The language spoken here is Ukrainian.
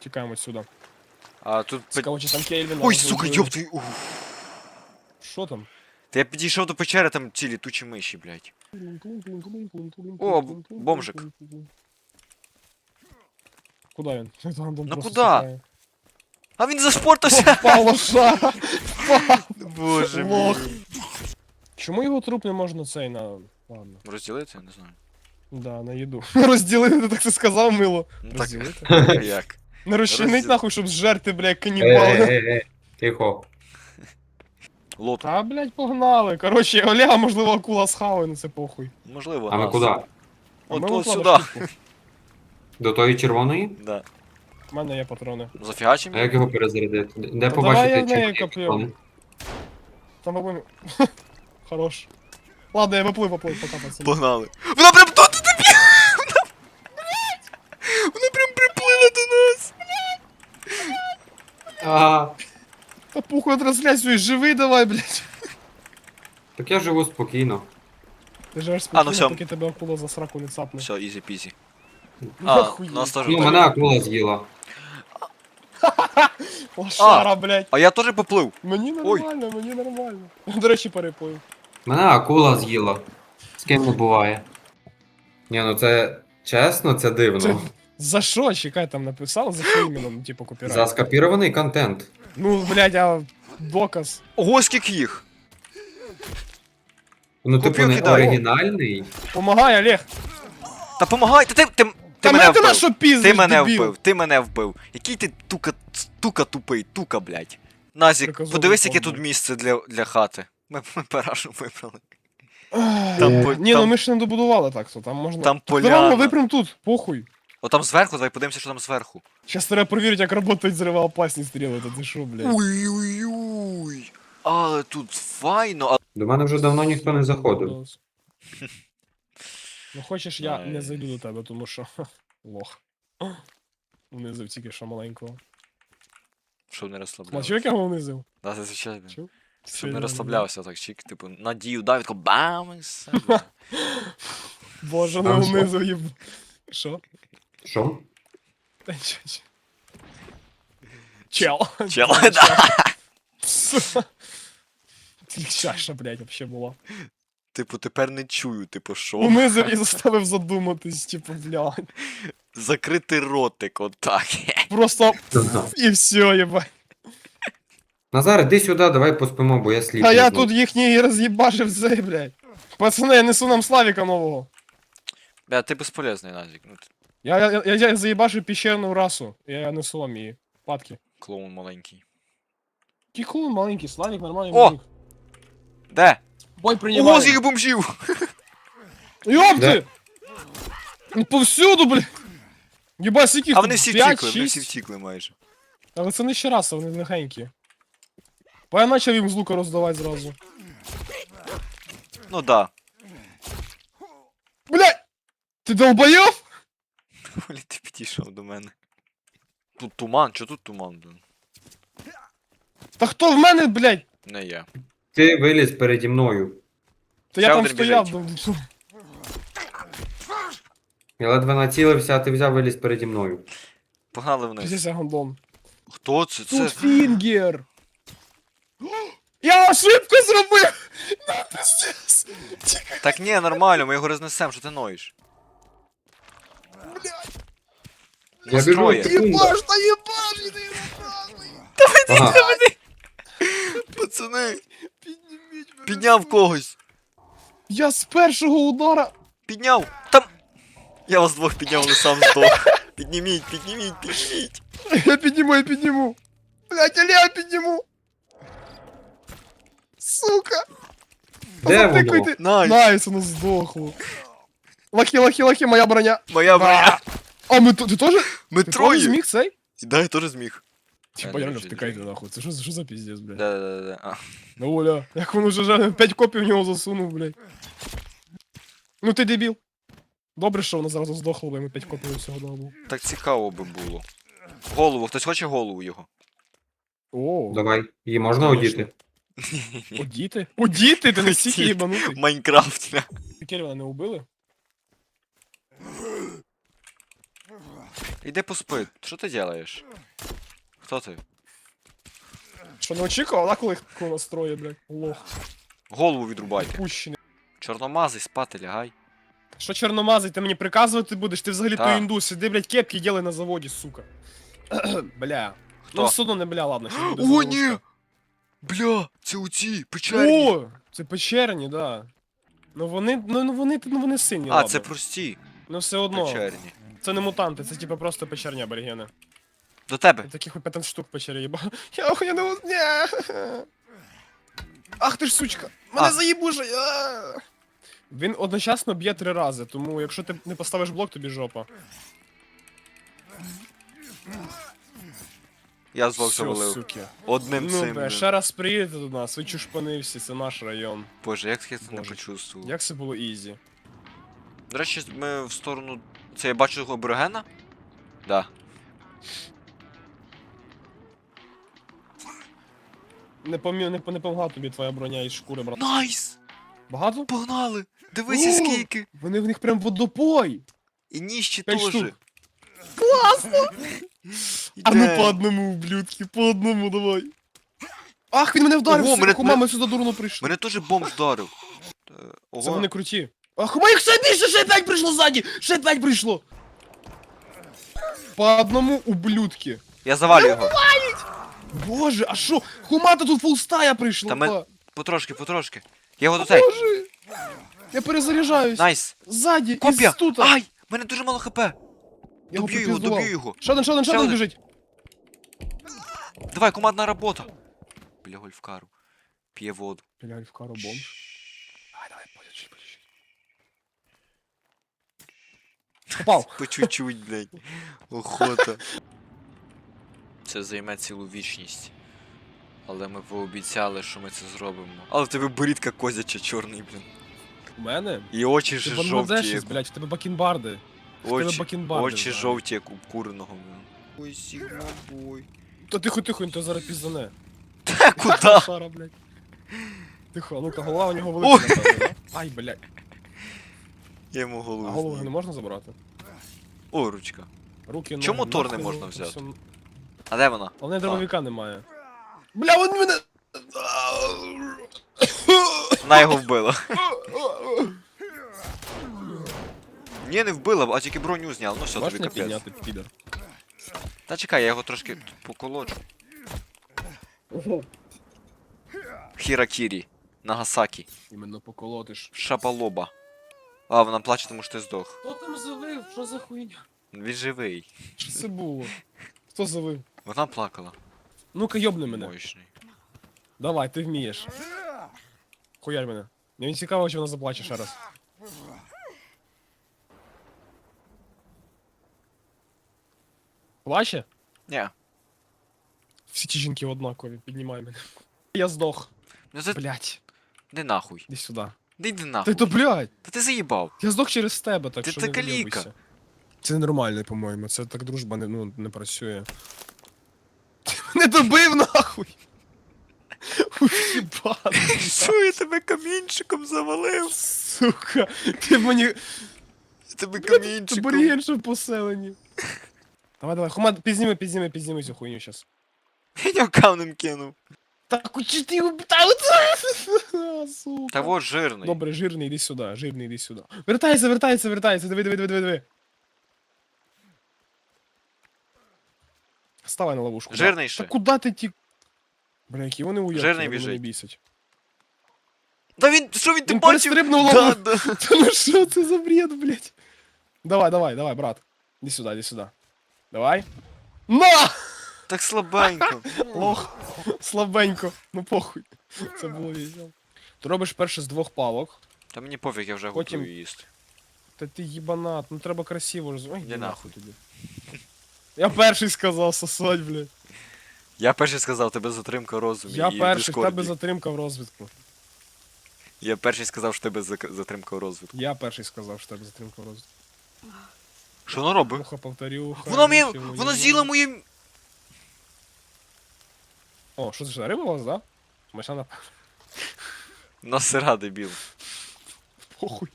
Тікаємо сюди. А тут. пе- Цікаво, чи там Кельвін. Ой, сука, ёб твою. ух. Що там? Та я підійшов до печери, там ці літучі миші, блядь. О, б- бомжик. Куда він? Там, там Ну просто куда? сідає. А він зашпортався! Впав лоша! Боже Лох. мій. Чому його труп не можна цей на. Ладно. Розділити, я не знаю. Да, на їду. Розділити, ти так це сказав, мило. Ну так, Розділити. як? Не розчинить Розділ- нахуй, щоб зжерти, бля, канібали. е, е, тихо. Лоту. А, блядь, погнали. Коротше, Олега, можливо, акула схаває, ну це похуй. Можливо. А ми нас. куди? А От ми от вон сюди. штуку. До тої червоної? Да. У мене є патрони. Зафігачимо? А як його перезарядити? Де давай я побачити в неї червоні коп'ю. патрони? Там по Хорош. Ладно, я поплив, поплив, пока, пацани. Погнали. Вона прям тут тобі! Вона... Вона прям приплила до нас! А, Та похуй трансляцію, живий давай, блядь. так я живу спокійно. Ти живеш А, спокійно, ну поки тебе акула за сраку не цапне. Все, ізі пізі. А, Нахуй. нас теж Ну, так. мене акула з'їла. Лошара, блядь. А я теж поплив. Мені Ой. нормально, мені нормально. До речі, переплив. Мене акула з'їла. З ким не буває. Ні, ну це чесно, це дивно. За що? Чекай, там написав, за що іменно, ну, типу, копірайт. За скопірований контент. Ну, блядь, а доказ. Ого, скільки їх! Ну, Копію типу, не кидаю. оригінальний. Помагай, Олег. Та помагай! Та ти, ти, ти Та мене мене ти на вбив! що піздиш, Ти мене дебіл? вбив, ти мене вбив. Який ти тука, тука тупий, тука, блядь. Назік, Приказовий подивись, яке тут місце для, для хати. Ми, ми парашу вибрали. Ах, Там по- Ні, там- ну ми ж не добудували так, то там можна. Там Так Давай, поляна. випрям тут, похуй. О, там зверху, давай подивимося, що там зверху. Сейчас треба перевірити, як працюють взривоопасні стріли, та ти що, блядь. Ой-ой-ой. Але тут файно. А... До мене вже давно ніхто не заходив. Ну хочеш, я не зайду до тебе, тому що лох. Унизив тільки що маленького. Щоб не Бачив, розслаблявся. як я його унизив? Да, це звичайно. Чув? Щоб Сильно не розслаблявся, так чик, типу, надію дав, і тако бам, і все. Боже, не Там що? унизив їб. Що? Що? Чел. Чел, да. Чаша, блядь, вообще була. Типу, тепер не чую, типу, що? І заставив задуматись, типу, блядь. Закрити ротик, отак. Просто і все, єбать. Назар, іди сюди, давай поспимо, бо я сліпий. А я тут їхній роз'їбашив цей, блядь. Пацани, я несу нам Славіка нового. Бля, ти безполезний, Назік. Ну, ти Я, я, я, я заїбашив піщерну расу. Я несу вам її. Падки. клоун маленький. Кіклун маленький, Славік нормальний О! мужик. Де? Бой Ого, приймає. скільки бомжів! Йопти! Ну, Повсюду, блядь! Єба, скільки? А вони всі втікли, вони всі втікли майже. Але це не ще раса, вони легенькі. Бо я почав їм з лука роздавати зразу. Ну да. Блядь! Ти долбойов? Хулі ти підійшов до мене. Тут туман, чо тут туман? блін? Та хто в мене, блядь? Не я. Ти виліз переді мною. Та я Ще там один стояв. ну, Я ледве націлився, а ти взяв виліз переді мною. Погнали вниз. Здесь я гондон. Хто це? Це. Тут фінгер! Я ошибку зробив! На, пиздец! Так ні, нормально, ми його рознесемо, що ти ноєш? Я Нас біжу, троє. секунда. Єбаш, та єбаш, іди нахуй! Ага. Пацани, Підніміть мене. підняв когось. Я з першого удара... Підняв. Там. Я вас двох підняв, але сам здох. Підніміть, підніміть, підніміть. Я підніму, я підніму! Блять, але я підніму! Сука! Та Де воно? затикуйте. Найс. Найс, воно здохло. Лахи, лахи, лахи, моя броня. Моя броня. А ми тут, ти теж? Ми Ти теж троє. зміг цей? Да, я теж зміг. Типа, не реально дуже втикайте нахуй. Це що, за- що за піздець, блядь? Да, да, да, да. А. Ну, Оля, як він уже жаль, 5 копій в нього засунув, блядь. Ну ти дебіл. Добре, що воно зразу здохло, бо йому 5 копій всього дало було. Так цікаво би було. Голову, хтось хоче голову його? О, Давай. Її можна Конечно. одіти? Одіти? Одіти? Ти не стільки Одіти. їбанутий. Майнкрафт. бля. Кельвана не убили? Іди поспи. Що ти делаєш? Хто ти? Що не очікував, а коли коли настроє, блядь. Лох. Голову відрубайте. Пущений. Чорномазий, спати лягай. Що чорномазий, ти мені приказувати будеш? Ти взагалі Та. той індус, сиди, блядь, кепки діли на заводі, сука. бля. Хто? Ну все одно не бля, ладно, щас буде О, заводська. ні! Бля, це оці, печерні. О, це печерні, да. Ну вони, ну, ну вони, ну вони сильні, А, ладно. це прості Ну все одно, печерні. Це не мутанти, це типа просто печерні аборігени. До тебе. Таких 15 штук в печері їба. Я не Ні. Ах ти ж сучка! Мене А. Він одночасно б'є три рази, тому якщо ти не поставиш блок, тобі жопа. Я Всьо, завалив. суки. Одним Ну, цим. бе, блін. ще раз приїдете до нас, ви чушпани всі, це наш район. Боже, як я це не Боже. почувствував. Як це було ізі? До речі, ми в сторону. Це я бачу того аборигена? Да. Не помі... не, не помогла тобі твоя броня із шкури, брат. Найс! Багато? Погнали! Дивися скільки! Вони в них прям водопой! І ніщі П'ять теж. штук. Класно! А ну Іде. по одному, ублюдки, по одному давай. Ах, він мене вдарив, Ого, сука, мене- хума, ми сюди дурно прийшли. Мене теж бомб вдарив. Е, Ого. Це вони круті. А хума їх ще більше, ще п'ять прийшло ззаді! Ще п'ять прийшло! По одному ублюдки. Я завалю його. Боже, а що? Хума-то тут фулстая прийшла. Та ми- Потрошки, потрошки. Я його до. Боже! Я перезаряджаюсь. Найс. Ззаді, Копія. із тут. Ай! У мене дуже мало хп. Я Доб'ю його, доб'ю його. Ще Ще один один. біжить. Давай, командна робота. Біля гольфкару. П'є воду. Блядь, в кару бомж. Давай, давай, подержи, подержи. Попав. По чуть-чуть, блядь. Охота. Це займе цілу вічність. Але ми пообіцяли, що ми це зробимо. Але в тебе борідка козяча чорний, блін. У мене? І очі Ти ж жовті, бангладешець, як блядь, в тебе бакінбарди. в тебе очі, бакенбарди очі взагалі. жовті, як у куреного, блін. Ой, сігма бой. Та тихо, тихо, він то зараз піздане. Куда? Шара, блядь. Тихо, а ну-ка, голова у нього велика, напевно, да? Ай, блядь. Я йому А голову. голову зніму. не можна забрати? О, ручка. Руки, ноги, Чому Тор не нахуй, можна взяти? всьо- А де вона? Але дробовика немає. Бля, він мене... Вона його вбила. Ні, не вбила, а тільки броню зняла. Ну все, тобі Можеш капець. підняти, підер? Та чекай, я його трошки тут поколоджу. Хіракірі. Нагасакі. Іменно поколотиш. Шапалоба. А, вона плаче, тому що ти здох. Хто там завив? Що за хуйня? Він живий. Що це було? Хто завив? Вона плакала. Ну-ка, йобни мене. Мощний. Давай, ти вмієш. Хуярь мене. Мені цікаво, чи вона заплаче ще раз. Плаче? Ні. Всі ті жінки однакові, піднімай мене. Я здох. Ну це. Блять, Де нахуй. іди сюди. Де йди Ти то блять! Та ти заїбав. Я здох через тебе, так Ти що не каліка. вийобуйся. Це ненормально, по-моєму. Це так дружба не, ну, не працює. Ти мене добив нахуй! Уїбан, Що я тебе камінчиком завалив? сука! Ти мені Я тебе камінчиком. Абориген, що в поселенні. Давай, давай, хума, підзніми, підзніми, підзніми цю хуйню щас. Я камнем кинув. Так, чи ти його та оце? Сука. Та вот жирний. Добре, жирний, іди сюди, жирний, іди сюди. Вертається, вертається, вертається, диви, диви, диви, диви, диви. Ставай на ловушку. да. Жирний ще. Та куди ти ті... Бля, які вони уявки, Жирний вони мене біжить. бісять. Та він, що він ти Він бачив? перестрибнув Да, ловушку. да. Та ну що це за бред, блядь? Давай, давай, давай, брат. Іди сюди, іди сюди. Давай. На! Так слабенько. Лох. Слабенько. Ну похуй. Це було весело. Ти робиш перше з двох палок. Та мені пофіг, я вже Потім- готую їсти. Та ти їбанат, ну треба красиво роз... Ой, Іди нахуй. тобі. Я перший сказав сосать, блядь. Я перший сказав, тебе затримка розуму. Я і перший, в тебе затримка в розвитку. Я перший сказав, що тебе зак- затримка в розвитку. Я перший сказав, що в тебе затримка в розвитку. Що вона робить? Муха повторюха. Вона мені. не Вона моє. О, що це ж риба у вас, да? Ми ще на На сира, дебіл. похуй.